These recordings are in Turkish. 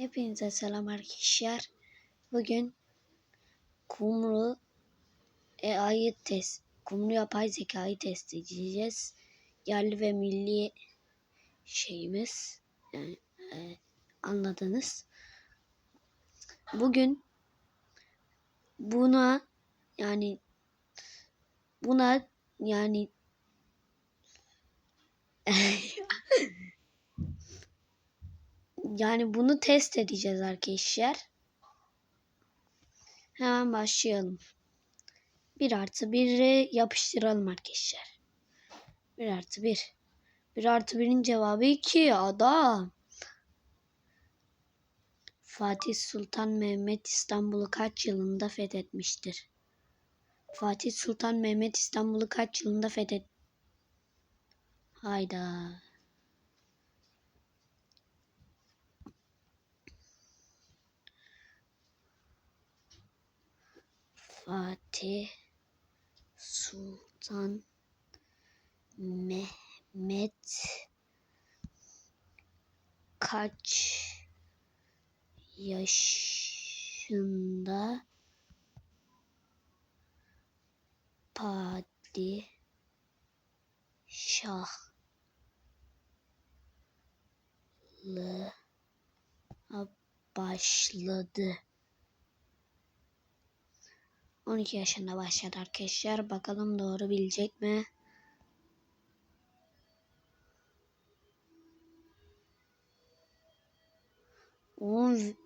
Hepinize selam arkadaşlar. Bugün kumru AI'yı test, kumru yapay zekayı test edeceğiz. Yerli ve milli şeyimiz yani e, anladınız. Bugün buna yani buna yani Yani bunu test edeceğiz arkadaşlar. Hemen başlayalım. 1 artı 1'i yapıştıralım arkadaşlar. 1 artı 1. 1 artı 1'in cevabı 2 adam. Fatih Sultan Mehmet İstanbul'u kaç yılında fethetmiştir? Fatih Sultan Mehmet İstanbul'u kaç yılında fethet... Hayda. Fatih Sultan Mehmet kaç yaşında padişahlığa başladı? 12 yaşında başladı arkadaşlar. Bakalım doğru bilecek mi? On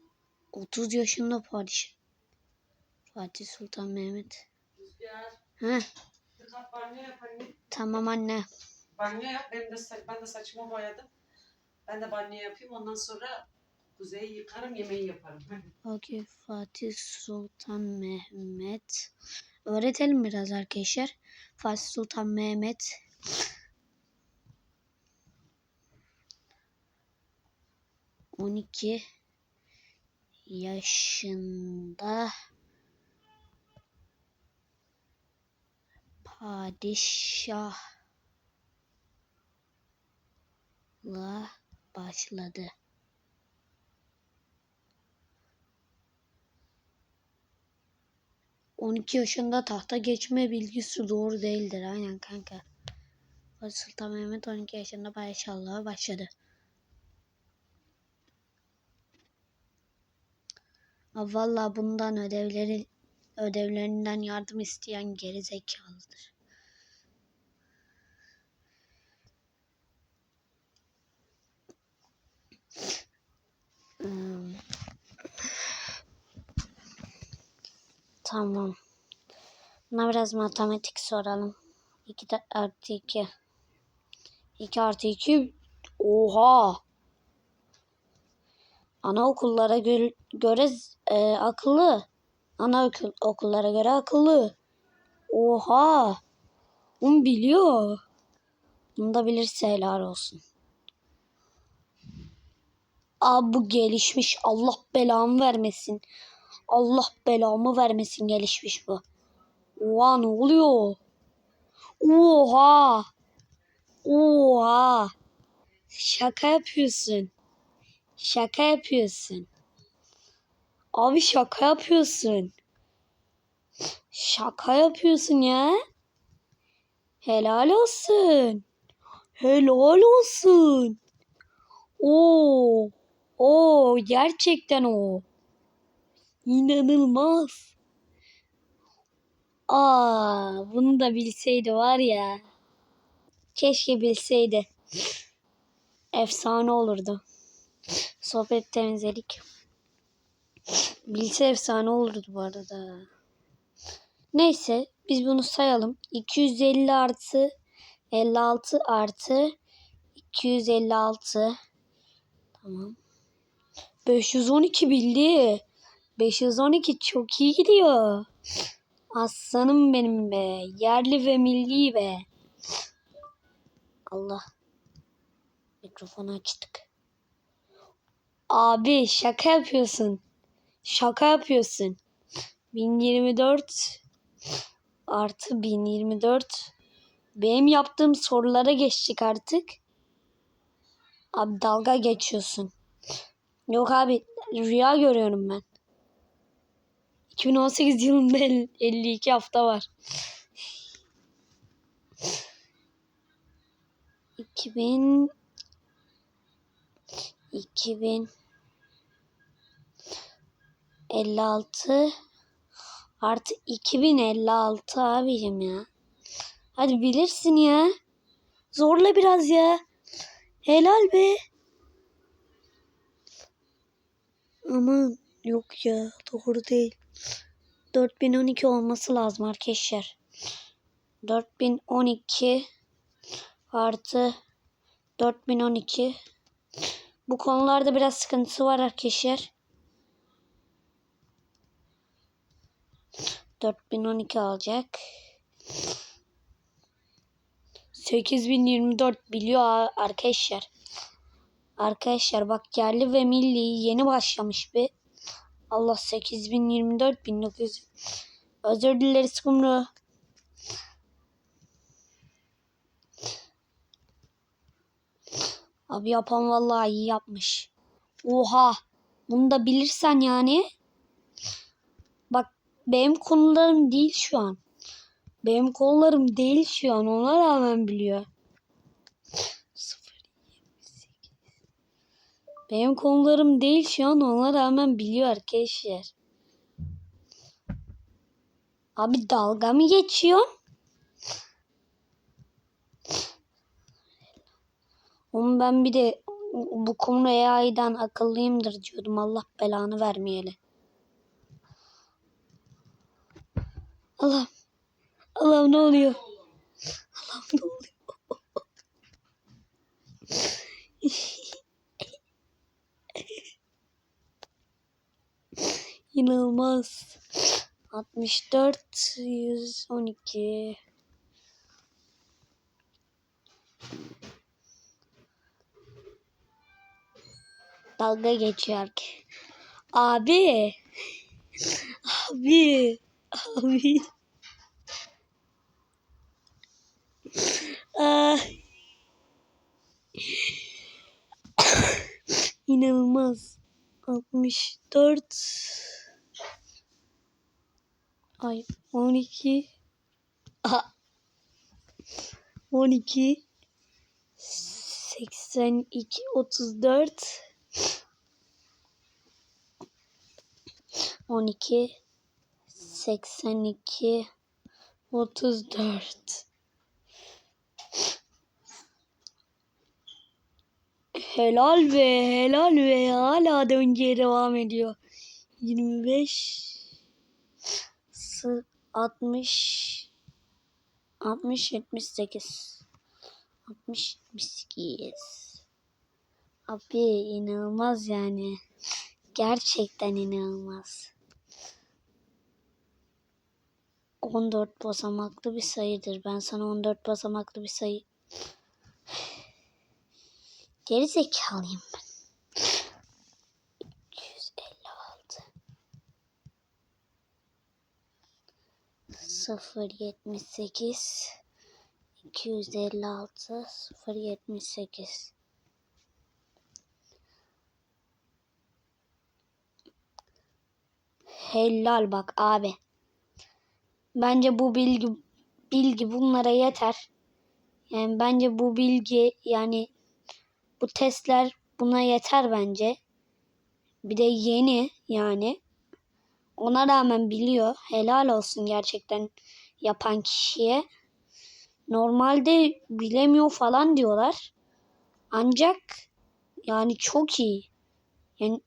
30 yaşında padişah. Fatih Sultan Mehmet. Rüzgar. Banyo yap anne. tamam anne. Banyo yap. Benim de, ben de saçımı boyadım. Ben de banyo yapayım. Ondan sonra kuzeyi yıkarım, yemeği yaparım. Okey Fatih Sultan Mehmet. Öğretelim biraz arkadaşlar. Fatih Sultan Mehmet. On iki yaşında padişahla başladı. On iki yaşında tahta geçme bilgisi doğru değildir. Aynen kanka. Fatih Sultan Mehmet 12 yaşında padişahlığa başladı. Aa, Vallahi bundan ödevleri ödevlerinden yardım isteyen geri zekalıdır. Tamam. Buna biraz matematik soralım. 2 artı 2. 2 artı 2. Oha. Anaokullara gö göre e, akıllı. Anaokul okullara göre akıllı. Oha. Bunu biliyor. Bunu da bilirse helal olsun. Abi bu gelişmiş. Allah belamı vermesin. Allah belamı vermesin gelişmiş bu. Oha ne oluyor? Oha. Oha. Şaka yapıyorsun. Şaka yapıyorsun. Abi şaka yapıyorsun. Şaka yapıyorsun ya. Helal olsun. Helal olsun. Oo. Oo gerçekten o. İnanılmaz. Aa, bunu da bilseydi var ya. Keşke bilseydi. Efsane olurdu. Sohbet temizledik. Bilse efsane olurdu bu arada. Neyse biz bunu sayalım. 250 artı 56 artı 256 Tamam. 512 bildi. 512 çok iyi gidiyor. Aslanım benim be. Yerli ve milli be. Allah. Mikrofonu açtık. Abi şaka yapıyorsun. Şaka yapıyorsun. 1024 artı 1024 benim yaptığım sorulara geçtik artık. Abi dalga geçiyorsun. Yok abi rüya görüyorum ben. 2018 yılında el- 52 hafta var. 2000 2000 56 artı 2056 abicim ya. Hadi bilirsin ya. Zorla biraz ya. Helal be. Aman yok ya doğru değil. 4012 olması lazım arkadaşlar. 4012 artı 4012 bu konularda biraz sıkıntısı var arkadaşlar. 4012 alacak. 8024 biliyor arkadaşlar. Arkadaşlar bak yerli ve milli yeni başlamış bir. Allah 8024 1900. Özür dileriz kumru. Abi yapan vallahi iyi yapmış. Oha. Bunu da bilirsen yani. Bak benim konularım değil şu an. Benim konularım değil şu an. Ona rağmen biliyor. Benim konularım değil şu an. Ona rağmen biliyor arkadaşlar. Abi dalga mı geçiyor? Oğlum ben bir de bu konu AI'dan akıllıyımdır diyordum. Allah belanı vermeyeli. Allah. Allah'ım ne oluyor? Allah'ım ne oluyor? İnanılmaz. 64 112 Dalga geçiyor ki. Abi. Abi. Abi. Ah. İnanılmaz. 64 Ay 12 Aha. 12 82 34 12 82 34 Helal be helal be. Hala döngüye devam ediyor. 25 sı- 60 60 78 60 78 Abi inanılmaz yani. Gerçekten inanılmaz. 14 basamaklı bir sayıdır. Ben sana 14 basamaklı bir sayı Geri zekalıyım ben. 078 256 078 Helal bak abi. Bence bu bilgi bilgi bunlara yeter. Yani bence bu bilgi yani bu testler buna yeter bence. Bir de yeni yani. Ona rağmen biliyor. Helal olsun gerçekten yapan kişiye. Normalde bilemiyor falan diyorlar. Ancak yani çok iyi. Yani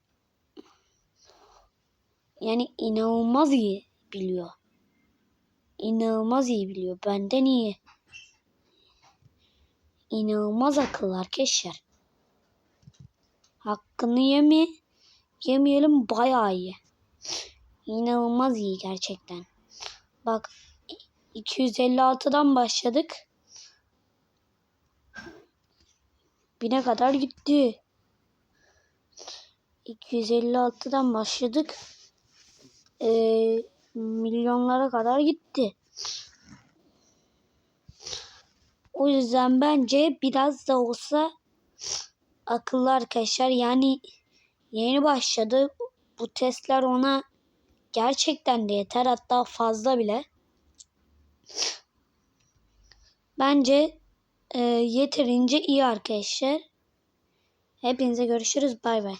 yani inanılmaz iyi biliyor. İnanılmaz iyi biliyor. Benden iyi. İnanılmaz akıllı arkadaşlar. Hakkını yeme, yemeyelim bayağı iyi. İnanılmaz iyi gerçekten. Bak 256'dan başladık. Bine kadar gitti. 256'dan başladık. Ee, milyonlara kadar gitti. O yüzden bence biraz da olsa akıllı arkadaşlar. Yani Yeni başladı. Bu testler ona gerçekten de yeter. Hatta fazla bile. Bence e, yeterince iyi arkadaşlar. Hepinize görüşürüz. Bay bay.